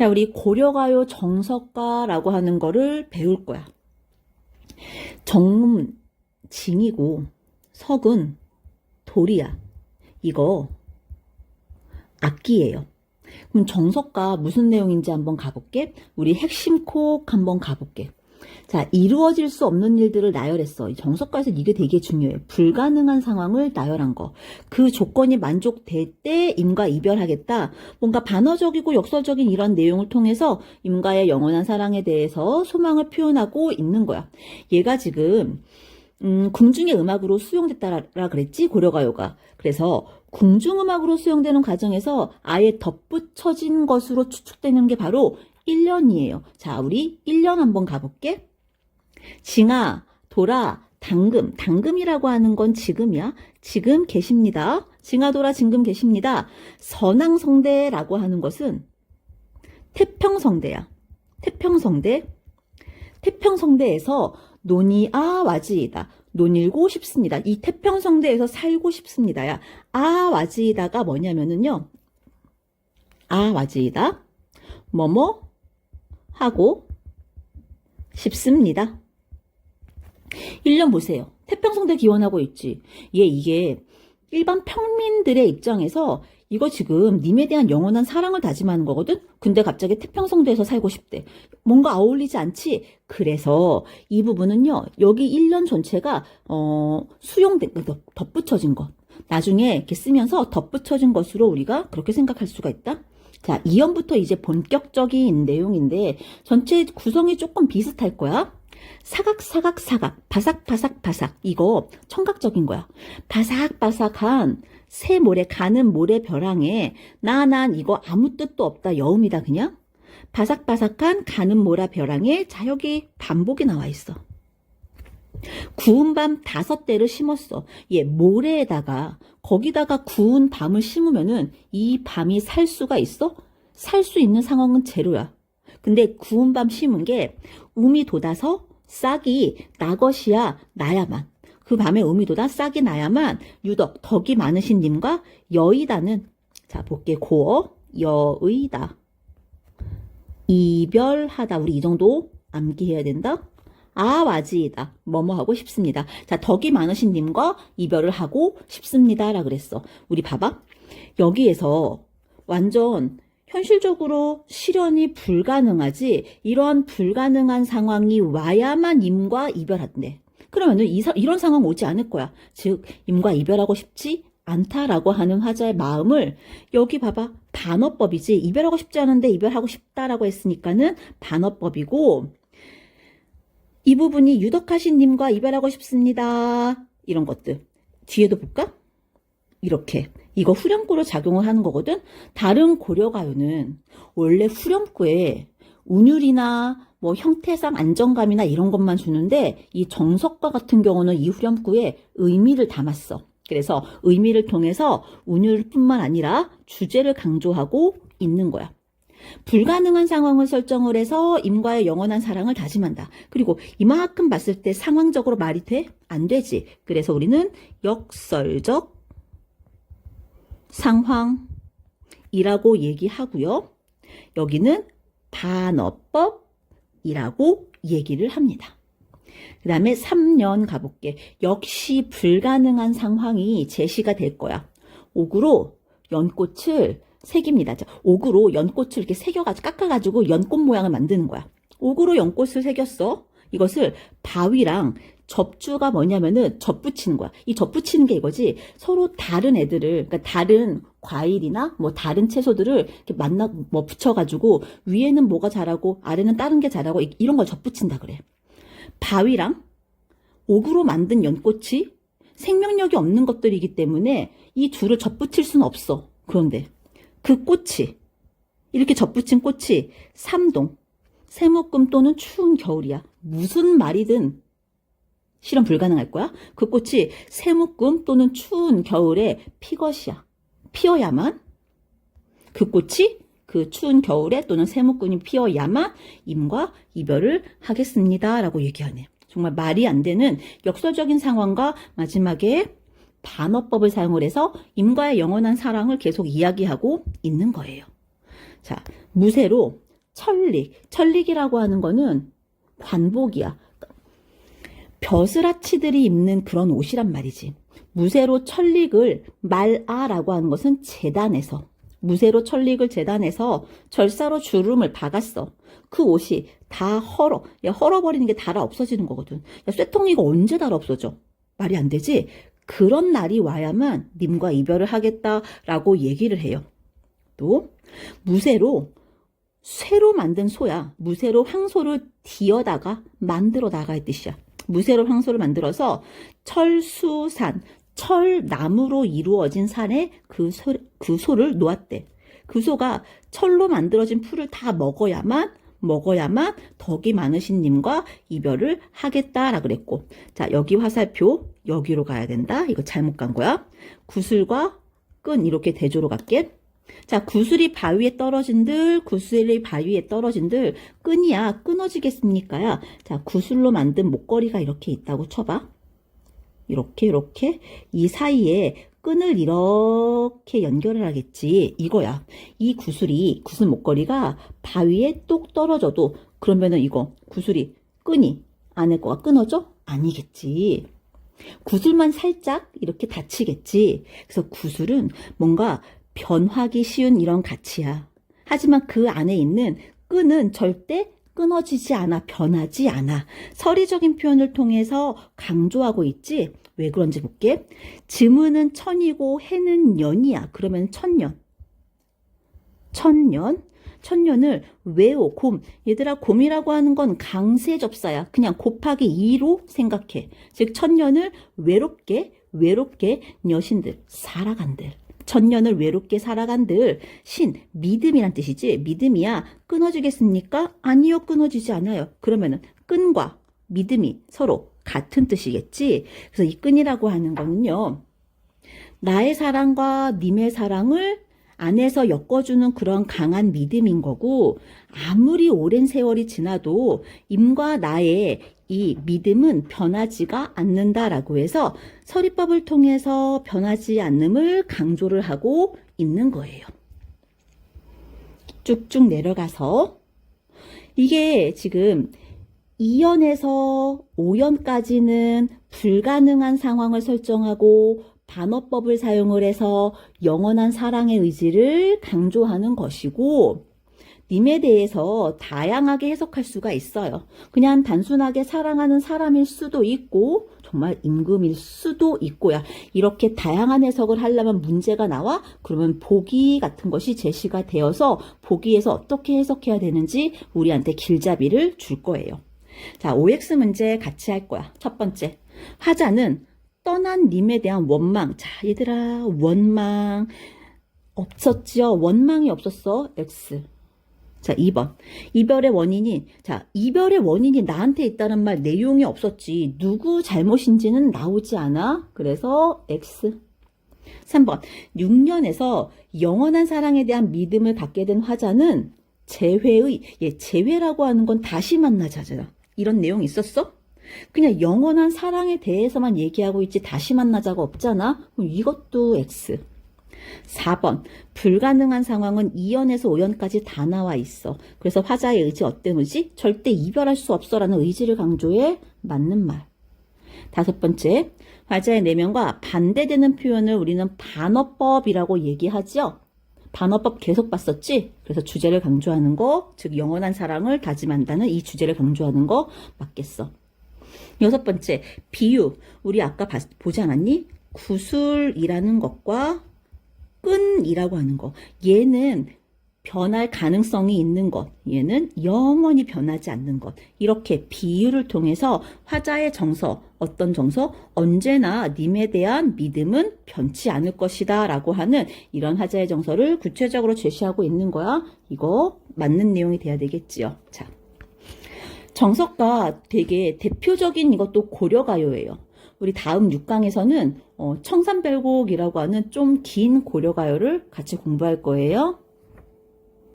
자, 우리 고려가요 정석가라고 하는 거를 배울 거야. 정은 징이고 석은 돌이야. 이거 악기예요. 그럼 정석가 무슨 내용인지 한번 가볼게. 우리 핵심 콕 한번 가볼게. 자, 이루어질 수 없는 일들을 나열했어. 이 정석가에서 이게 되게 중요해. 불가능한 상황을 나열한 거. 그 조건이 만족될 때 임과 이별하겠다. 뭔가 반어적이고 역설적인 이런 내용을 통해서 임과의 영원한 사랑에 대해서 소망을 표현하고 있는 거야. 얘가 지금 음, 궁중의 음악으로 수용됐다라 그랬지 고려가요가. 그래서 궁중음악으로 수용되는 과정에서 아예 덧붙여진 것으로 추측되는 게 바로 1년이에요. 자, 우리 1년 한번 가볼게. 징아, 돌아, 당금. 당금이라고 하는 건 지금이야. 지금 계십니다. 징아, 돌아, 지금 계십니다. 선왕성대라고 하는 것은 태평성대야. 태평성대. 태평성대에서 논이 아 와지이다. 논일고 싶습니다. 이 태평성대에서 살고 싶습니다야. 아 와지이다가 뭐냐면은요. 아 와지이다. 뭐뭐 하고 싶습니다. 1년 보세요. 태평성대 기원하고 있지. 얘 이게 일반 평민들의 입장에서 이거 지금 님에 대한 영원한 사랑을 다짐하는 거거든? 근데 갑자기 태평성대에서 살고 싶대. 뭔가 어울리지 않지? 그래서 이 부분은요, 여기 1년 전체가, 어, 수용된, 덧- 덧붙여진 것. 나중에 이렇게 쓰면서 덧붙여진 것으로 우리가 그렇게 생각할 수가 있다? 자, 2연부터 이제 본격적인 내용인데, 전체 구성이 조금 비슷할 거야. 사각, 사각, 사각, 바삭, 바삭, 바삭. 이거 청각적인 거야. 바삭바삭한 새 모래, 가는 모래 벼랑에, 나, 난 이거 아무 뜻도 없다. 여음이다, 그냥. 바삭바삭한 가는 모라 벼랑에, 자, 여기 반복이 나와 있어. 구운 밤 다섯 대를 심었어. 얘 모래에다가 거기다가 구운 밤을 심으면은 이 밤이 살 수가 있어? 살 수 있는 상황은 제로야. 근데 구운 밤 심은 게 um이 돋아서 싹이 나 것이야 나야만. 그 um이 돋아 싹이 나야만 유덕 덕이 많으신 님과 여의다는 자 볼게 고어 여의다 이별하다 우리 이 정도 암기해야 된다. 아, 와지이다. 뭐뭐 하고 싶습니다. 자, 덕이 많으신 님과 이별을 하고 싶습니다. 라 그랬어. 우리 봐봐. 여기에서 완전 현실적으로 실현이 불가능하지, 이러한 불가능한 상황이 와야만 임과 이별한대. 그러면은 이 사- 이런 상황 오지 않을 거야. 즉, 임과 이별하고 싶지 않다라고 하는 화자의 마음을 여기 봐봐. 반어법이지. 이별하고 싶지 않은데 이별하고 싶다라고 했으니까는 반어법이고, 이 부분이 유덕하신 님과 이별하고 싶습니다. 이런 것들. 뒤에도 볼까? 이렇게. 이거 후렴구로 작용을 하는 거거든? 다른 고려가요는 원래 후렴구에 운율이나 뭐 형태상 안정감이나 이런 것만 주는데 이 정석과 같은 경우는 이 후렴구에 의미를 담았어. 그래서 의미를 통해서 운율뿐만 아니라 주제를 강조하고 있는 거야. 불가능한 상황을 설정을 해서 임과의 영원한 사랑을 다짐한다. 그리고 이만큼 봤을 때 상황적으로 말이 돼? 안 되지. 그래서 우리는 역설적 상황이라고 얘기하고요. 여기는 반어법이라고 얘기를 합니다. 그 다음에 3년 가볼게. 역시 불가능한 상황이 제시가 될 거야. 옥으로 연꽃을 새깁니다. 자, 옥으로 연꽃을 이렇게 새겨가지고 깎아가지고 연꽃 모양을 만드는 거야. 옥으로 연꽃을 새겼어. 이것을 바위랑 접주가 뭐냐면은 접붙이는 거야. 이 접붙이는 게 이거지. 서로 다른 애들을, 그러니까 다른 과일이나 뭐 다른 채소들을 이렇게 만나, 뭐 붙여가지고 위에는 뭐가 자라고 아래는 다른 게 자라고 이- 이런 걸 접붙인다 그래. 바위랑 옥으로 만든 연꽃이 생명력이 없는 것들이기 때문에 이 둘을 접붙일 수는 없어. 그런데 그 꽃이 이렇게 접붙인 꽃이 삼동 세목금 또는 추운 겨울이야. 무슨 말이든 실현 불가능할 거야. 그 꽃이 세목금 또는 추운 겨울에 피것이야. 피어야만 그 꽃이 그 추운 겨울에 또는 세목금이 피어야만 임과 이별을 하겠습니다 라고 얘기하네. 정말 말이 안 되는 역설적인 상황과 마지막에 반어법을 사용을 해서 임과의 영원한 사랑을 계속 이야기하고 있는 거예요. 자, 무쇠로 천릭. 천릭이라고 하는 거는 관복이야. 벼슬아치들이 입는 그런 옷이란 말이지. 무쇠로 천릭을 말아라고 하는 것은 재단에서 무쇠로 천릭을 재단해서 절사로 주름을 박았어. 그 옷이 다 헐어. 야, 헐어버리는 게 달아 없어지는 거거든. 야, 쇠통이가 언제 달아 없어져? 말이 안 되지? 그런 날이 와야만 님과 이별을 하겠다라고 얘기를 해요. 또 무쇠로 쇠로 만든 소야. 무쇠로 황소를 뒤어다가 만들어 나갈 뜻이야. 무쇠로 황소를 만들어서 철수산, 철나무로 이루어진 산에 그, 소, 그 소를 놓았대. 그 소가 철로 만들어진 풀을 다 먹어야만 먹어야만 덕이 많으신 님과 이별을 하겠다라 그랬고. 자 여기 화살표 여기로 가야 된다. 이거 잘못 간 거야. 구슬과 끈 이렇게 대조로 갈게 자 구슬이 바위에 떨어진들 구슬이 바위에 떨어진들 끈이야 끊어지겠습니까야 자 구슬로 만든 목걸이가 이렇게 있다고 쳐봐. 이렇게 이렇게. 이 사이에 끈을 이렇게 연결을 하겠지. 이거야. 이 구슬이 구슬 목걸이가 바위에 똑 떨어져도 그러면은 이거 구슬이 끈이 안에 거가 끊어져? 아니겠지. 구슬만 살짝 이렇게 닫히겠지. 그래서 구슬은 뭔가 변하기 쉬운 이런 가치야 하지만 그 안에 있는 끈은 절대 끊어지지 않아, 변하지 않아. 서리적인 표현을 통해서 강조하고 있지. 왜 그런지 볼게. 지문은 천이고 해는 년이야. 그러면 천년. 천년. 천년을 외오, 곰. 얘들아, 곰이라고 하는 건 강세 접사야. 그냥 곱하기 2로 생각해. 즉, 천년을 외롭게, 외롭게 여신들, 살아간들. 천년을 외롭게 살아간들 신 믿음이란 뜻이지 믿음이야 끊어지겠습니까? 아니요 끊어지지 않아요. 그러면은 끈과 믿음이 서로 같은 뜻이겠지. 그래서 이 끈이라고 하는 거는요. 나의 사랑과 님의 사랑을 안에서 엮어주는 그런 강한 믿음인 거고 아무리 오랜 세월이 지나도 임과 나의 이 믿음은 변하지가 않는다라고 해서 서리법을 통해서 변하지 않음을 강조를 하고 있는 거예요. 쭉쭉 내려가서 이게 지금 2연에서 5연까지는 불가능한 상황을 설정하고 반어법을 사용을 해서 영원한 사랑의 의지를 강조하는 것이고 님에 대해서 다양하게 해석할 수가 있어요. 그냥 단순하게 사랑하는 사람일 수도 있고 정말 임금일 수도 있고요. 이렇게 다양한 해석을 하려면 문제가 나와 그러면 보기 같은 것이 제시가 되어서 보기에서 어떻게 해석해야 되는지 우리한테 길잡이를 줄 거예요. 자, OX 문제 같이 할 거야. 첫 번째. 화자는 떠난 님에 대한 원망. 자, 얘들아, 원망. 없었죠? 원망이 없었어. X. 자, 2번. 이별의 원인이, 자, 이별의 원인이 나한테 있다는 말 내용이 없었지. 누구 잘못인지는 나오지 않아. 그래서 X. 3번. 6년에서 영원한 사랑에 대한 믿음을 갖게 된 화자는 재회의, 예, 재회라고 하는 건 다시 만나자잖아. 이런 내용 있었어? 그냥 영원한 사랑에 대해서만 얘기하고 있지 다시 만나자가 없잖아. 이것도 X. 4번. 불가능한 상황은 2연에서 5연까지 다 나와 있어. 그래서 화자의 의지 어떤 의지? 절대 이별할 수 없어라는 의지를 강조해 맞는 말. 다섯 번째. 화자의 내면과 반대되는 표현을 우리는 반어법이라고 얘기하죠. 반어법 계속 봤었지? 그래서 주제를 강조하는 거, 즉 영원한 사랑을 다짐한다는 이 주제를 강조하는 거 맞겠어. 여섯 번째, 비유. 우리 아까 봤, 보지 않았니? 구슬이라는 것과 끈이라고 하는 거. 얘는 변할 가능성이 있는 것. 얘는 영원히 변하지 않는 것. 이렇게 비유를 통해서 화자의 정서, 어떤 정서? 언제나 님에 대한 믿음은 변치 않을 것이다. 라고 하는 이런 화자의 정서를 구체적으로 제시하고 있는 거야. 이거 맞는 내용이 돼야 되겠지요. 자. 정석가 되게 대표적인 이것도 고려가요예요. 우리 다음 6강에서는 어, 청산별곡이라고 하는 좀 긴 고려가요를 같이 공부할 거예요.